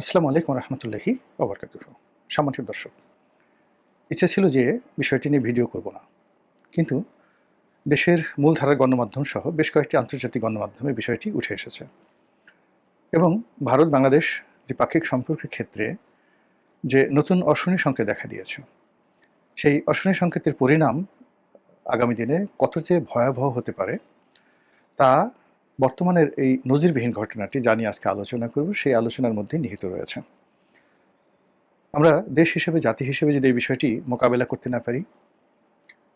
আসসালামু আলাইকুম রহমতুল্লাহি ওবরকাতুহ সম্মানিত দর্শক, ইচ্ছে ছিল যে বিষয়টি নিয়ে ভিডিও করব না, কিন্তু দেশের মূলধারার গণমাধ্যম সহ বেশ কয়েকটি আন্তর্জাতিক গণমাধ্যমে বিষয়টি উঠে এসেছে এবং ভারত, বাংলাদেশ দ্বিপাক্ষিক সম্পর্কের ক্ষেত্রে যে নতুন অশনি সংকেত দেখা দিয়েছে, সেই অশনি সংকেতের পরিণাম আগামী দিনে কত যে ভয়াবহ হতে পারে তা বর্তমানের এই নজিরবিহীন ঘটনাটি নিয়ে আজকে আলোচনা করব, সেই আলোচনার মধ্যে নিহিত রয়েছে। আমরা দেশ হিসেবে, জাতি হিসেবে যদি এই বিষয়টি মোকাবেলা করতে না পারি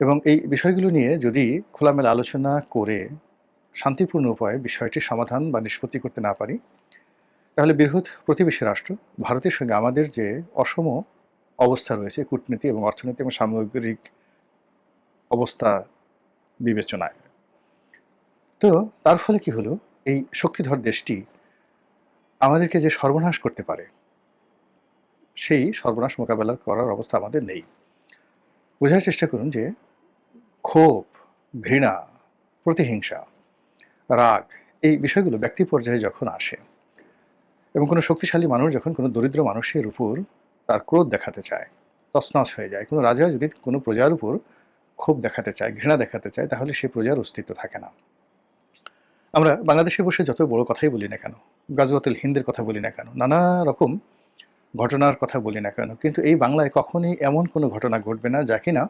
এবং এই বিষয়গুলো নিয়ে যদি খোলামেলা আলোচনা করে শান্তিপূর্ণ উপায়ে বিষয়টির সমাধান বা নিষ্পত্তি করতে না পারি, তাহলে বৃহৎ প্রতিবেশী রাষ্ট্র, ভারতের সঙ্গে আমাদের যে অসম অবস্থা রয়েছে, কূটনীতি এবং অর্থনীতি এবং সামগ্রিক অবস্থা বিবেচনায় তো তার ফলে কি হলো? এই শক্তিধর দেশটি আমাদেরকে যে সর্বনাশ করতে পারে, সেই সর্বনাশ মোকাবেলা করার অবস্থা আমাদের নেই। বোঝার চেষ্টা করুন যে ক্ষোভ, ঘৃণা, প্রতিহিংসা, রাগ এই বিষয়গুলো ব্যক্তি পর্যায়ে যখন আসে এবং কোনো শক্তিশালী মানুষ যখন কোনো দরিদ্র মানুষের উপর তার ক্রোধ দেখাতে চায়, তছনছ হয়ে যায়, কোনো রাজা যদি কোনো প্রজার উপর ক্ষোভ দেখাতে চায়, ঘৃণা দেখাতে চায়, তাহলে সেই প্রজার অস্তিত্ব থাকে না। আমরা বাংলাদেশে বসে যত বড় কথাই বলি না কেন গাজওয়াতুল হিন্দের কথা বলি না কেন, নানা রকম ঘটনার কথা বলি না কেন, কিন্তু এই বাংলায় কখনই এমন কোনো ঘটনা ঘটবে না যা কিনা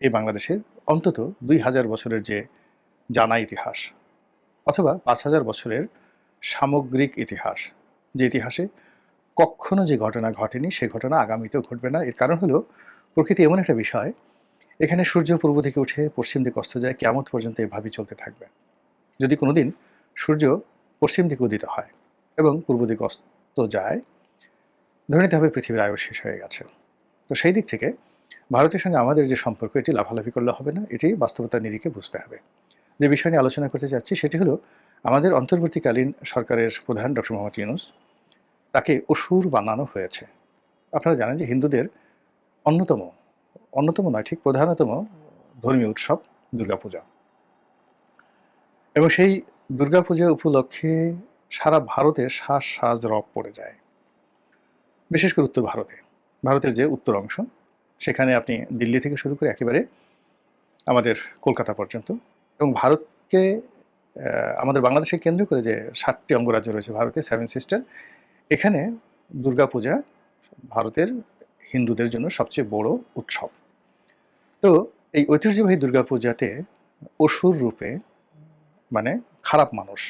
এই বাংলাদেশের অন্তত দুই হাজার বছরের যে জানা ইতিহাস অথবা পাঁচ হাজার বছরের সামগ্রিক ইতিহাস, যে ইতিহাসে কখনো যে ঘটনা ঘটেনি সেই ঘটনা আগামীতেও ঘটবে না। এর কারণ হলো প্রকৃতি এমন একটা বিষয়, এখানে সূর্য পূর্ব দিকে উঠে পশ্চিম দিকে অস্ত যায় কেমন পর্যন্ত এভাবেই চলতে থাকবে। যদি কোনোদিন সূর্য পশ্চিম দিকে উদিত হয় এবং পূর্ব দিকে অস্ত যায়, ধরে নিতে হবে পৃথিবীর আয়ু শেষ হয়ে গেছে। তো সেই দিক থেকে ভারতের সঙ্গে আমাদের যে সম্পর্ক, এটি লাভালাভি করলে হবে না, এটি বাস্তবতার নিরিখে বুঝতে হবে। যে বিষয় নিয়ে আলোচনা করতে চাচ্ছি সেটি হলো আমাদের অন্তর্বর্তীকালীন সরকারের প্রধান ডক্টর মোহাম্মদ ইউনুস, তাকে অসুর বানানো হয়েছে। আপনারা জানেন যে হিন্দুদের অন্যতম অন্যতম নয়, ঠিক প্রধানতম ধর্মীয় উৎসব দুর্গাপূজা। এবং সেই দুর্গাপূজা উপলক্ষে সারা ভারতে শ্বাস সাজ রব পড়ে যায়। বিশেষ করে উত্তর ভারতে। ভারতের যে উত্তর অংশ, সেখানে আপনি দিল্লি থেকে শুরু করে একেবারে আমাদের কলকাতা পর্যন্ত এবং ভারতকে আমাদের বাংলাদেশকে কেন্দ্র করে যে ষাটটি অঙ্গরাজ্য রয়েছে ভারতে সেভেন সিস্টার এখানে দুর্গাপূজা ভারতের হিন্দুদের জন্য সবচেয়ে বড় উৎসব। তো এই ঐতিহ্যবাহী দুর্গাপূজাতে অসুর রূপে মানে খারাপ মানুষ।